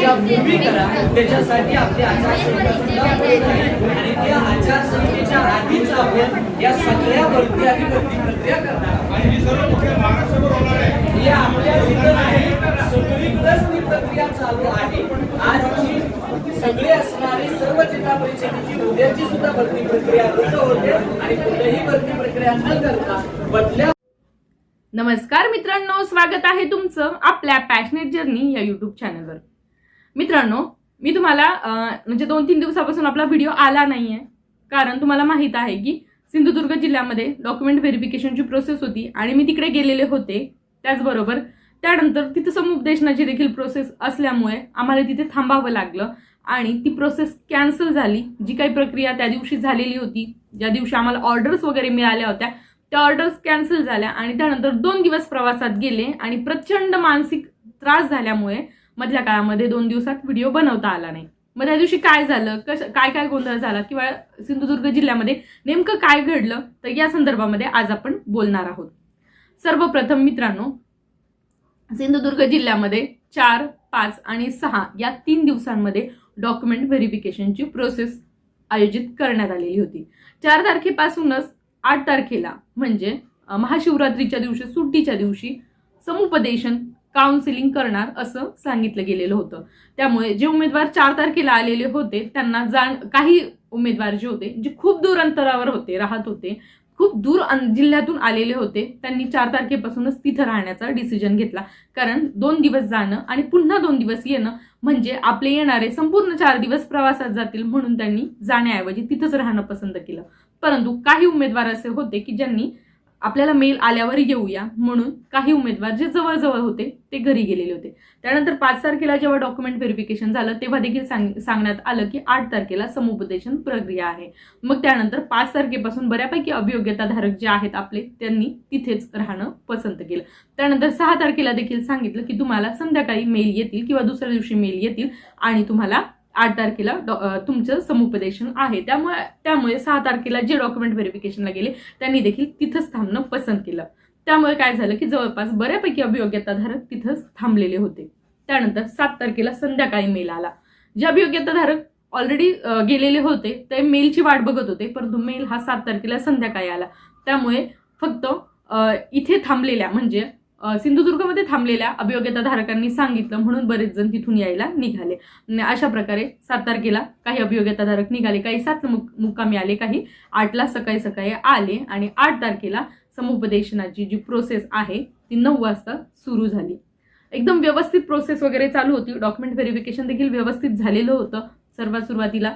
करा. त्याच्यासाठी आपली आचारसंहिता आणि त्या आचारसंहितेच्या आधीच आपण या आणि प्रक्रिया करणार ही आपल्या इथं नाही सगळीकडेच ती प्रक्रिया चालू आहे. आजची सगळे असणारी सर्व जिल्हा परिषदेची उद्याची सुद्धा भरती प्रक्रिया रद्द होते आणि भरती प्रक्रिया न करता बदल्या नमस्कार मित्रांनो स्वागत आहे तुमचं आपल्या पॅशनेट जर्नी या युट्यूब चॅनलवर मित्रांनो मी तुम्हाला म्हणजे दोन तीन दिवसापासून आपला व्हिडिओ आला नाही आहे कारण तुम्हाला माहीत आहे की सिंधुदुर्ग जिल्ह्यामध्ये डॉक्युमेंट व्हेरिफिकेशनची प्रोसेस होती आणि मी तिकडे गेलेले होते. त्याचबरोबर त्यानंतर तिथं समुपदेशनाची देखील प्रोसेस असल्यामुळे आम्हाला तिथे थांबावं लागलं आणि ती प्रोसेस कॅन्सल झाली. जी काही प्रक्रिया त्या दिवशी झालेली होती ज्या दिवशी आम्हाला ऑर्डर्स वगैरे मिळाल्या होत्या त्या ऑर्डर्स कॅन्सल झाल्या आणि त्यानंतर दोन दिवस प्रवासात गेले आणि प्रचंड मानसिक त्रास झाल्यामुळे मधल्या काळामध्ये दोन दिवसात व्हिडिओ बनवता आला नाही. मग त्या दिवशी काय झालं? कश काय काय गोंधळ झाला? किंवा सिंधुदुर्ग जिल्ह्यामध्ये नेमकं काय घडलं? तर या संदर्भामध्ये आज आपण बोलणार आहोत. सर्वप्रथम मित्रांनो सिंधुदुर्ग जिल्ह्यामध्ये चार पाच आणि सहा या तीन दिवसांमध्ये डॉक्युमेंट व्हेरिफिकेशनची प्रोसेस आयोजित करण्यात आलेली होती. चार तारखेपासूनच आठ तारखेला म्हणजे महाशिवरात्रीच्या दिवशी सुट्टीच्या दिवशी समुपदेशन काउन्सिलिंग करणार असं सांगितलं गेलेलं होतं. त्यामुळे जे उमेदवार चार तारखेला आलेले होते त्यांना जाण काही उमेदवार जे होते जे खूप दूर अंतरावर होते राहत होते खूप दूर अन- जिल्ह्यातून आलेले होते त्यांनी चार तारखेपासूनच तिथं राहण्याचा डिसिजन घेतला. कारण दोन दिवस जाणं आणि पुन्हा दोन दिवस येणं म्हणजे आपले येणारे संपूर्ण चार दिवस प्रवासात जातील म्हणून त्यांनी जाण्याऐवजी तिथंच राहणं पसंत केलं. परंतु काही उमेदवार असे होते की ज्यांनी आपल्याला मेल आल्यावर येऊया. म्हणून काही उमेदवार जे जवळजवळ होते ते घरी गेलेले होते. त्यानंतर पाच तारखेला जेव्हा डॉक्युमेंट व्हेरिफिकेशन झालं तेव्हा देखील सांग सांगण्यात आलं की आठ तारखेला समुपदेशन प्रक्रिया आहे. मग त्यानंतर पाच तारखेपासून बऱ्यापैकी अभियोग्यताधारक जे आहेत आपले त्यांनी तिथेच राहणं पसंत केलं. त्यानंतर सहा तारखेला देखील सांगितलं की तुम्हाला संध्याकाळी मेल येतील किंवा दुसऱ्या दिवशी मेल येतील आणि तुम्हाला आठ तारखेला डॉ- तुमचं समुपदेशन आहे. त्यामुळे त्यामुळे सहा तारखेला जे डॉक्युमेंट व्हेरिफिकेशनला गेले त्यांनी देखील तिथंच थांबणं पसंत केलं. त्यामुळे काय झालं की जवळपास बऱ्यापैकी अभियोग्यताधारक तिथंच थांबलेले होते. त्यानंतर सात तारखेला संध्याकाळी मेल आला. जे अभियोग्यताधारक ऑलरेडी गेलेले होते ते मेलची वाट बघत होते परंतु मेल हा सात तारखेला संध्याकाळी आला. त्यामुळे फक्त इथे थांबलेल्या म्हणजे सिंधुदुर्गमध्ये थांबलेल्या अभियोग्यताधारकांनी सांगितलं म्हणून बरेच जण तिथून यायला निघाले. अशा प्रकारे सात तारखेला काही अभियोग्यताधारक निघाले काही सात मुक्कामी आले काही आठला सकाळी सकाळी आले आणि आठ तारखेला समुपदेशनाची जी प्रोसेस आहे ती नऊ वाजता सुरू झाली. एकदम व्यवस्थित प्रोसेस वगैरे चालू होती. डॉक्युमेंट व्हेरिफिकेशन देखील व्यवस्थित झालेलं होतं. सर्वात सुरुवातीला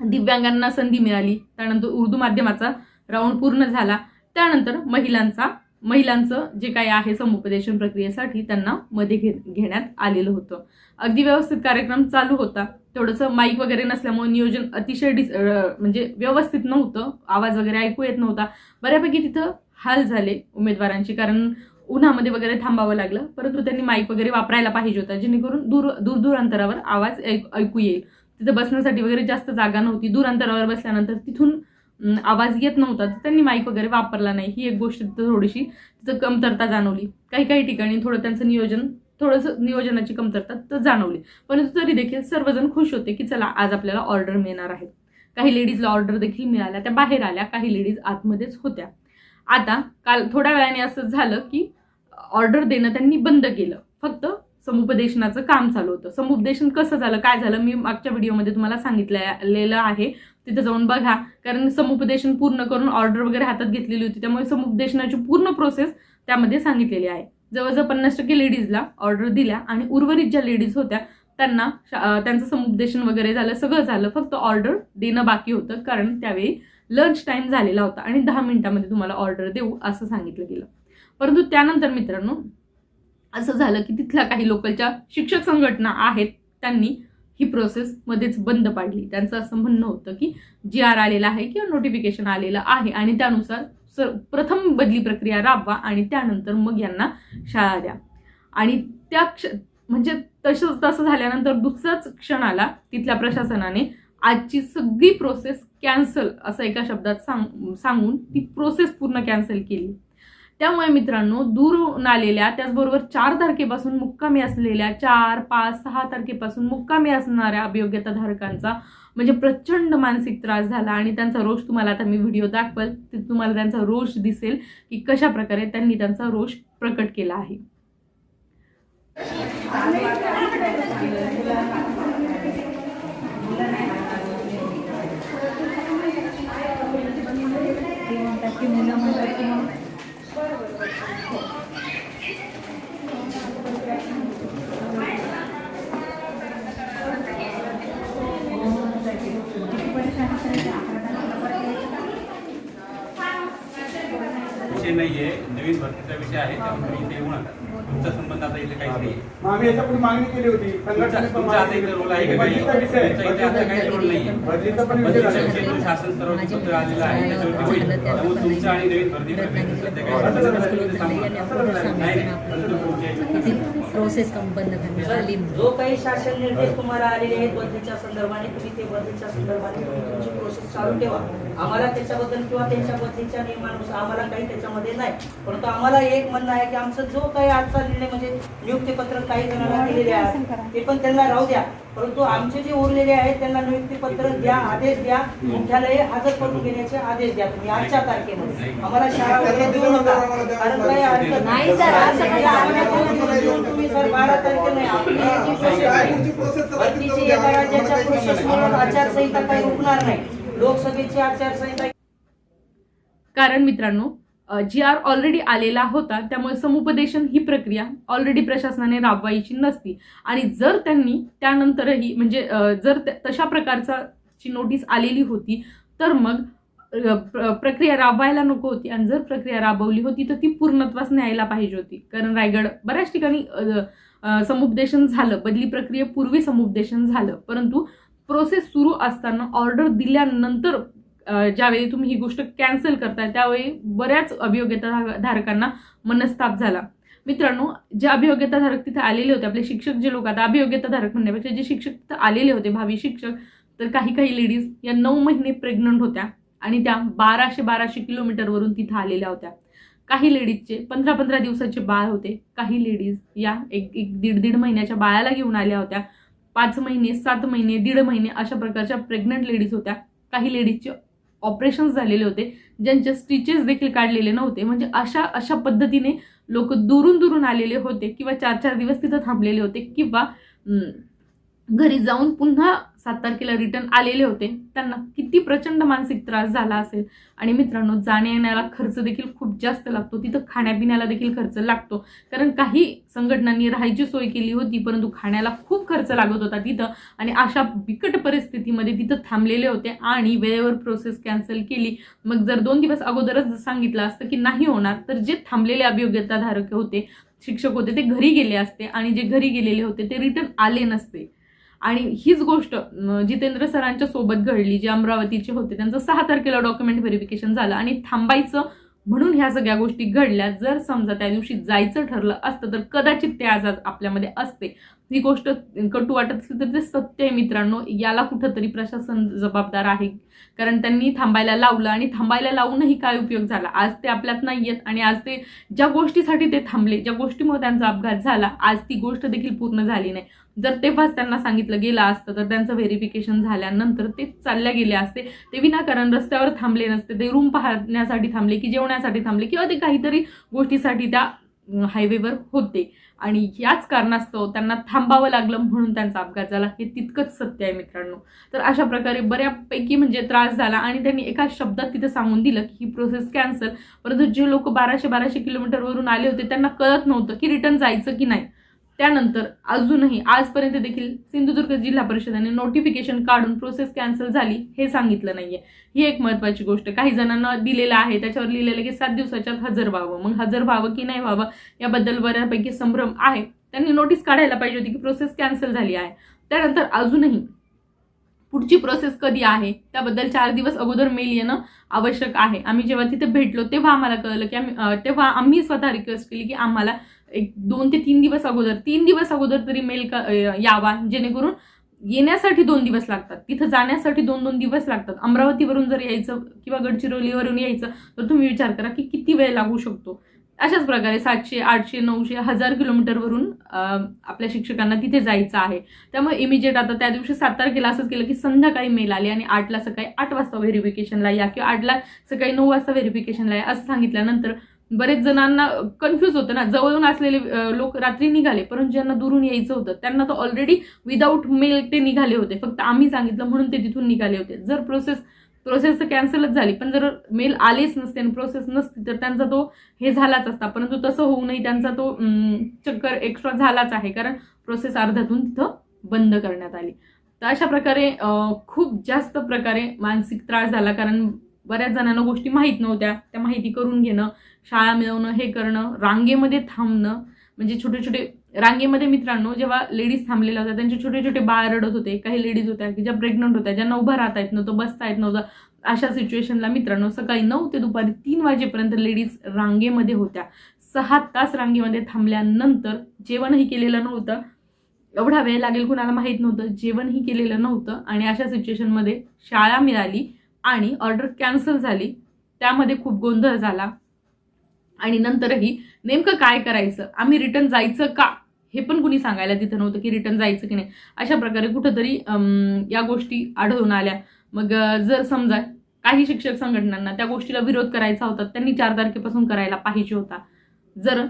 दिव्यांगांना संधी मिळाली. त्यानंतर उर्दू माध्यमाचा राऊंड पूर्ण झाला. त्यानंतर महिलांचा महिलांचं जे काही आहे समुपदेशन प्रक्रियेसाठी त्यांना मध्ये घे घेण्यात आलेलं होतं. अगदी व्यवस्थित कार्यक्रम चालू होता. थोडंसं माईक वगैरे नसल्यामुळे नियोजन अतिशय डिस म्हणजे व्यवस्थित नव्हतं. आवाज वगैरे ऐकू येत नव्हता. बऱ्यापैकी तिथं हाल झाले उमेदवारांचे कारण उन्हामध्ये वगैरे थांबावं लागलं. परंतु त्यांनी माईक वगैरे वापरायला पाहिजे होता जेणेकरून दूर दूर दूर अंतरावर आवाज ऐकू येईल. तिथं बसण्यासाठी वगैरे जास्त जागा नव्हती. दूर अंतरावर बसल्यानंतर तिथून आवाज येत नव्हता. तर त्यांनी माईक वगैरे वापरला नाही. ही एक गोष्ट तिथं थोडीशी तिथं कमतरता जाणवली. काही काही ठिकाणी थोडं त्यांचं नियोजन थोडंसं नियोजनाची कमतरता तर जाणवली. परंतु तरी देखील सर्वजण खुश होते की चला आज आपल्याला ऑर्डर मिळणार आहेत. काही लेडीजला ऑर्डर देखील मिळाल्या. त्या बाहेर आल्या. काही लेडीज आतमध्येच होत्या. आता काल थोड्या वेळाने असं झालं की ऑर्डर देणं त्यांनी बंद केलं. फक्त समुपदेशनाचं काम चालू होतं. समुपदेशन कसं झालं काय झालं मी मागच्या व्हिडिओमध्ये तुम्हाला सांगितलेलं आहे. तिथे जाऊन बघा. कारण समुपदेशन पूर्ण करून ऑर्डर वगैरे हातात घेतलेली होती. त्यामुळे समुपदेशनाची पूर्ण प्रोसेस त्यामध्ये सांगितलेली आहे. जवळजवळ पन्नास टक्के लेडीजला ऑर्डर दिल्या आणि उर्वरित ज्या लेडीज होत्या त्यांना शा- त्यांचं समुपदेशन वगैरे झालं सगळं झालं. फक्त ऑर्डर देणं बाकी होतं. कारण त्यावेळी लंच टाइम झालेला होता आणि दहा मिनिटामध्ये तुम्हाला ऑर्डर देऊ असं सांगितलं गेलं. परंतु त्यानंतर मित्रांनो असं झालं की तिथल्या काही लोकलच्या शिक्षक संघटना आहेत त्यांनी ही प्रोसेस मध्येच बंद पाडली. त्यांचं असं म्हणणं होतं की जी आर आलेला आहे किंवा नोटिफिकेशन आलेलं आहे आणि त्यानुसार सर प्रथम बदली प्रक्रिया राबवा आणि त्यानंतर मग यांना शाळा द्या. आणि त्या क्ष म्हणजे तसं तसं झाल्यानंतर दुसराच क्षण आला तिथल्या प्रशासनाने आजची सगळी प्रोसेस कॅन्सल असं एका शब्दात सांग सांगून ती प्रोसेस पूर्ण कॅन्सल केली. त्यामुळे मित्रांनो दूरून आलेल्या त्याचबरोबर चार तारखेपासून मुक्कामी असलेल्या चार पाच सहा तारखेपासून मुक्कामी असणाऱ्या अभियोग्यताधारकांचा म्हणजे प्रचंड मानसिक त्रास झाला आणि त्यांचा रोष तुम्हाला आता मी व्हिडिओ दाखवल. ते तुम्हाला त्यांचा रोष दिसेल की कशा प्रकारे त्यांनी त्यांचा रोष प्रकट केला आहे. विषय नाही आहे नवीन भरतीचा विषय आहे त्यामुळे इथे येऊ नका. तुमचा संबंध आता इथे काहीच नाही मग आम्ही याच्यापुढे मागणी केली होती. संघटनेने पण तुमचा आता मागणी इथे केली. रोल आहे का काही बदलीचा विषय आहे. तुमचा इथे आता काही रोल नाहीये. बदलीचा पण विषय बदलीचा झाला. विषय तो शासन स्तरावरती पत्र आलेलं आहे. त्याच्यावरती होईल त्यामुळे तुमचं आणि नवीन भरती सध्या काही संबंध. नाही. नाही नाही. तुमच्या प्रोसेस बंद करण्यात आली जो काही शासन निर्देश तुम्हाला आलेले आहेत बदलीच्या संदर्भाने तुम्ही ते बदलीच्या संदर्भाने तुमची प्रोसेस चालू ठेवा. आम्हाला त्याच्याबद्दल किंवा त्यांच्या बदलीच्या नियमानुसार आम्हाला काही त्याच्यामध्ये नाही. परंतु आम्हाला एक म्हणणं आहे की आमचं जो काही आजचा निर्णय म्हणजे नियुक्तीपत्र काही जणांना दिलेले आहे ते पण त्यांना राहू द्या. परंतु आमचे जे उरलेले आहेत त्यांना नियुक्तीपत्र द्या आदेश द्या मुख्यालय हजर करून घेण्याचे आदेश द्या तुम्ही आजच्या तारखेमध्ये आम्हाला शाळा वगैरे देऊ नका कारण काही हरकत नाही सर, म्हणजे तुम्ही सर बारा तारखे नाही आपली जी प्रोसेस आहे, भरतीची एका राज्याच्या प्रोसेस म्हणून आचारसंहिता काही रुकणार नाही लोकसभेची आचारसंहिता कारण मित्रांनो जी आर ऑलरेडी आलेला होता त्यामुळे समुपदेशन ही प्रक्रिया ऑलरेडी प्रशासनाने राबवायची नसती. आणि जर त्यांनी त्यानंतरही म्हणजे जर त- तशा प्रकारचा ची नोटीस आलेली होती तर मग प्र- प्रक्रिया राबवायला नको होती. आणि जर प्रक्रिया राबवली होती तर ती पूर्णत्वास न्यायला पाहिजे होती. कारण रायगड बऱ्याच ठिकाणी समुपदेशन झालं. बदली प्रक्रियेपूर्वी समुपदेशन झालं. परंतु प्रोसेस सुरू असताना ऑर्डर दिल्यानंतर ज्यावेळी तुम्ही ही गोष्ट कॅन्सल करताय त्यावेळी बऱ्याच अभियोग्यता धारकांना मनस्ताप झाला. मित्रांनो जे अभियोग्यता धारक तिथे आलेले होते आपले शिक्षक जे लोक आता अभियोग्यता धारक म्हणण्यापेक्षा जे शिक्षक तिथे आलेले होते भावी शिक्षक तर काही काही लेडीज या नऊ महिने प्रेग्नंट होत्या आणि त्या बाराशे बाराशे किलोमीटरवरून तिथं आलेल्या होत्या. काही लेडीजचे पंधरा पंधरा दिवसाचे बाळ होते. काही लेडीज या एक एक दीड दीड महिन्याच्या बाळाला घेऊन आल्या होत्या. पाच महिने सात महिने दीड महिने अशा प्रकारच्या प्रेग्नंट लेडीज होत्या. काही लेडीजचे ऑपरेशन्स झालेले होते ज्यांचे स्टिचेस देखील काढलेले नव्हते. म्हणजे अशा अशा पद्धतीने लोक दुरून दुरून आलेले होते किंवा चार चार दिवस तिथं थांबलेले होते किंवा घरी जाऊन पुन्हा सात तारखेला रिटर्न आलेले होते. त्यांना किती प्रचंड मानसिक त्रास झाला असेल. आणि मित्रांनो जाण्या येण्याला खर्च देखील खूप जास्त लागतो. तिथं खाण्यापिण्याला देखील खर्च लागतो. कारण काही संघटनांनी राहायची सोय केली होती परंतु खाण्याला खूप खर्च लागत होता तिथं. आणि अशा बिकट परिस्थितीमध्ये तिथं थांबलेले होते आणि वेळेवर प्रोसेस कॅन्सल केली. मग जर दोन दिवस अगोदरच सांगितलं असतं की नाही होणार तर जे थांबलेले अभियोग्यताधारक होते शिक्षक होते ते घरी गेले असते. आणि जे घरी गेलेले होते ते रिटर्न आले नसते. आणि हीच गोष्ट जितेंद्र सरांच्या सोबत घडली जे अमरावतीचे होते त्यांचं सहा तारखेला डॉक्युमेंट व्हेरिफिकेशन झालं आणि थांबायचं म्हणून ह्या सगळ्या गोष्टी घडल्या. जर समजा त्या दिवशी जायचं ठरलं असतं तर कदाचित ते आज आपल्यामध्ये असते. ही गोष्ट कटू वाटत असली तर ते सत्य आहे मित्रांनो. याला कुठंतरी प्रशासन जबाबदार आहे. कारण त्यांनी थांबायला लावलं आणि थांबायला लावूनही काय उपयोग झाला? आज ते आपल्यात नाही आहेत आणि आज ते ज्या गोष्टीसाठी ते थांबले ज्या गोष्टीमुळे त्यांचा अपघात झाला आज ती गोष्ट देखील पूर्ण झाली नाही. जर तेव्हाच त्यांना सांगितलं गेलं असतं तर त्यांचं व्हेरिफिकेशन झाल्यानंतर ते चालल्या गेले असते. ते विनाकारण रस्त्यावर थांबले नसते. ते रूम पाहण्यासाठी थांबले की जेवण्यासाठी थांबले किंवा ते काहीतरी गोष्टीसाठी त्या हायवेवर होते. आणि याच कारणास्तव त्यांना थांबावं लागलं म्हणून त्यांचा अपघात झाला. हे तितकंच सत्य आहे मित्रांनो. तर अशा प्रकारे बऱ्यापैकी म्हणजे त्रास झाला आणि त्यांनी एका शब्दात तिथं सांगून दिलं की ही प्रोसेस कॅन्सल परंतु जे लोक बाराशे बाराशे किलोमीटरवरून आले होते त्यांना कळत नव्हतं की रिटर्न जायचं की नाही. त्यानंतर अजूनही आजपर्यंत देखील सिंधुदुर्ग जिल्हा परिषदेने नोटिफिकेशन काढून प्रोसेस कॅन्सल झाली हे सांगितलं नाहीये. ही एक महत्वाची गोष्ट. काही जणांना दिलेलं आहे त्याच्यावर लिहिलेलं की सात दिवसाच्यात हजर व्हावं. मग हजर व्हावं की नाही व्हावं याबद्दल बऱ्यापैकी संभ्रम आहे. त्यांनी नोटीस काढायला पाहिजे होती की प्रोसेस कॅन्सल झाली आहे. त्यानंतर अजूनही पुढची प्रोसेस कधी आहे त्याबद्दल चार दिवस अगोदर मेल येणं आवश्यक आहे. आम्ही जेव्हा तिथे भेटलो तेव्हा आम्हाला कळलं की आम्ही तेव्हा आम्ही स्वतः रिक्वेस्ट केली की आम्हाला एक दोन ते तीन दिवस अगोदर तीन दिवस अगोदर तरी मेल का यावा जेणेकरून येण्यासाठी दोन दिवस लागतात. तिथं जाण्यासाठी दोन दोन दिवस लागतात. अमरावतीवरून जर यायचं किंवा गडचिरोलीवरून यायचं तर तुम्ही विचार करा की किती वेळ लागू शकतो. अशाच प्रकारे सातशे आठशे नऊशे हजार किलोमीटरवरून आपल्या शिक्षकांना तिथे जायचं आहे. त्यामुळे इमिजिएट आता त्या दिवशी सात तारखेला असंच केलं की संध्याकाळी मेल आली आणि आठला सकाळी आठ वाजता व्हेरिफिकेशनला या किंवा आठला सकाळी नऊ वाजता व्हेरिफिकेशनला या असं सांगितल्यानंतर बरेच जणांना कन्फ्यूज होतं ना. जवळून असलेले लोक रात्री निघाले परंतु ज्यांना दुरून यायचं होतं त्यांना तर ऑलरेडी विदाऊट मेल ते निघाले होते. फक्त आम्ही सांगितलं म्हणून ते तिथून निघाले होते. जर प्रोसेस प्रोसेस तर कॅन्सलच झाली पण जर मेल आलेच नसते आणि प्रोसेस नसती तर त्यांचा तो हे झालाच असता. परंतु तसं होऊ नये त्यांचा तो चक्कर एक्स्ट्रा झालाच आहे कारण प्रोसेस अर्ध्यातून तिथं बंद करण्यात आली. तर अशा प्रकारे खूप जास्त प्रकारे मानसिक त्रास झाला कारण बऱ्याच जणांना गोष्टी माहीत नव्हत्या. त्या माहिती करून घेणं शाळा मिळवणं हे करणं रांगेमध्ये थांबणं. म्हणजे छोटे छोटे रांगेमध्ये मित्रांनो जेव्हा लेडीज थांबलेल्या होत्या त्यांचे छोटे छोटे बाळ रडत होते. काही लेडीज होत्या की ज्या प्रेग्नंट होत्या ज्यांना उभं राहता येत नव्हतं बसता येत नव्हतं. अशा सिच्युएशनला मित्रांनो सकाळी नऊ ते दुपारी तीन वाजेपर्यंत लेडीज रांगेमध्ये होत्या. सहा तास रांगेमध्ये थांबल्यानंतर जेवणही केलेलं नव्हतं. एवढा वेळ लागेल कुणाला माहीत नव्हतं. जेवणही केलेलं नव्हतं. आणि अशा सिच्युएशनमध्ये शाळा मिळाली. आणि ऑर्डर कॅन्सल झाली. त्यामध्ये खूप गोंधळ झाला. आणि नंतरही नेमकं काय करायचं? आम्ही रिटर्न जायचं का? हे पण कुणी सांगायला तिथं नव्हतं की रिटर्न जायचं की नाही. अशा प्रकारे कुठंतरी या गोष्टी आढळून आल्या. मग जर समजा काही शिक्षक संघटनांना त्या गोष्टीला विरोध करायचा होता त्यांनी चार तारखेपासून करायला पाहिजे होता. जर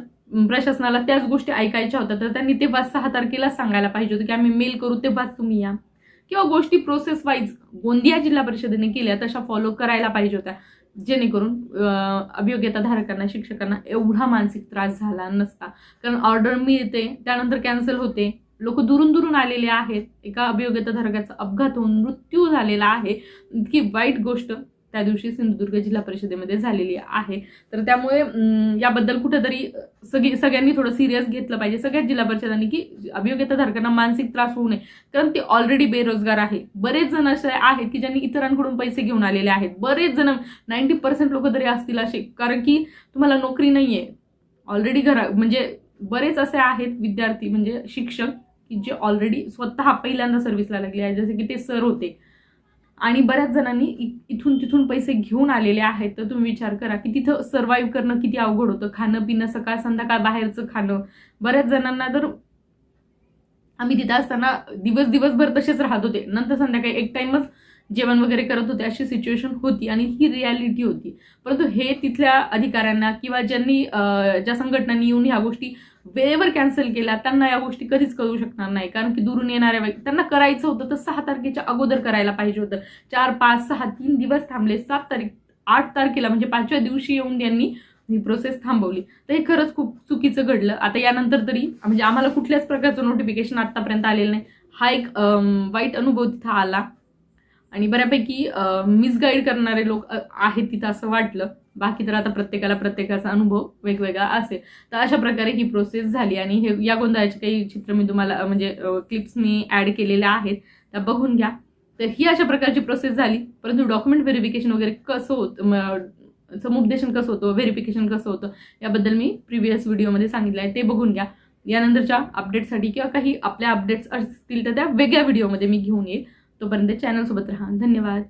प्रशासनाला त्याच गोष्टी ऐकायच्या होत्या तर त्यांनी तेव्हा सहा तारखेला सांगायला पाहिजे होतं की आम्ही मेल करू तेव्हाच तुम्ही या. किंवा गोष्टी प्रोसेस वाईज गोंदिया जिल्हा परिषदेने केल्या तशा फॉलो करायला पाहिजे होत्या. जेणेकरून अभियोग्यता धारकांना शिक्षकांना एवढा मानसिक त्रास झाला नसता. कारण ऑर्डर मिळते त्यानंतर कॅन्सल होते. लोक दुरून दुरून आलेले आहेत. एका अभियोग्यताधारकाचा अपघात होऊन मृत्यू झालेला आहे. इतकी वाईट गोष्ट. त्या दिवशी सिंधुदुर्ग जिल्हा परिषदेमध्ये झालेली आहे. तर त्यामुळे याबद्दल कुठेतरी सगळी सगळ्यांनी थोडं सिरियस घेतलं पाहिजे. सगळ्याच जिल्हा परिषदांनी की अभियोग्यताधारकांना मानसिक त्रास होऊ नये. कारण ते ऑलरेडी बेरोजगार आहे. बरेच जण असे आहेत की ज्यांनी इतरांकडून पैसे घेऊन आलेले आहेत. बरेच जण नाईन्टी पर्सेंट लोक तरी असतील असे. कारण की तुम्हाला नोकरी नाही आहे ऑलरेडी घरा म्हणजे बरेच असे आहेत विद्यार्थी म्हणजे शिक्षक की जे ऑलरेडी स्वतः पहिल्यांदा सर्व्हिसला लागले आहे जसे की ते सर होते. आणि बऱ्याच जणांनी इ- इथून तिथून पैसे घेऊन आलेले आहेत. तर तुम्ही विचार करा की तिथं सर्व्हाइव्ह करणं किती अवघड होतं? खाणं पिणं सकाळ संध्याकाळ बाहेरचं खाणं. बऱ्याच जणांना तर आम्ही तिथं असताना दिवस दिवसभर तसेच राहत होते. नंतर संध्याकाळी एक टाइमच जेवण वगैरे करत होते. अशी सिच्युएशन होती आणि ही रियालिटी होती. परंतु हे तिथल्या अधिकाऱ्यांना किंवा ज्यांनी ज्या संघटनांनी येऊन ह्या गोष्टी वेळेवर कॅन्सल केला त्यांना या गोष्टी कधीच कळू शकणार नाही. कारण की दुरून येणाऱ्या व्यक्ती त्यांना करायचं होतं तर सहा तारखेच्या अगोदर करायला पाहिजे होतं. चार पाच सहा तीन दिवस थांबले. सात तारीख आठ तारखेला म्हणजे पाचव्या दिवशी येऊन त्यांनी ही प्रोसेस थांबवली. तर हे खरंच खूप चुकीचं घडलं. आता यानंतर तरी म्हणजे आम्हाला कुठल्याच प्रकारचं नोटिफिकेशन आत्तापर्यंत आलेलं नाही. हा एक वाईट अनुभव तिथं आला. आणि बऱ्यापैकी मिसगाईड करणारे लोक आहेत तिथं असं वाटलं. बाकी तर आता प्रत्येकाला प्रत्येकाचा अनुभव वेगवेगळा असेल. तर अशा प्रकारे ही प्रोसेस झाली आणि हे या गोंधळाचे काही चित्र मी तुम्हाला म्हणजे क्लिप्स मी ॲड केलेल्या आहेत. त्या बघून घ्या. तर ही अशा प्रकारची प्रोसेस झाली. परंतु डॉक्युमेंट व्हेरिफिकेशन वगैरे कसं होतं? समुपदेशन कसं होतं? व्हेरिफिकेशन कसं होतं? याबद्दल मी प्रिव्हियस व्हिडिओमध्ये सांगितलं आहे. ते बघून घ्या. यानंतरच्या अपडेटसाठी किंवा काही आपल्या अपडेट्स असतील तर त्या वेगळ्या व्हिडिओमध्ये मी घेऊन येईल. तोपर्यंत चॅनलसोबत राहा. धन्यवाद.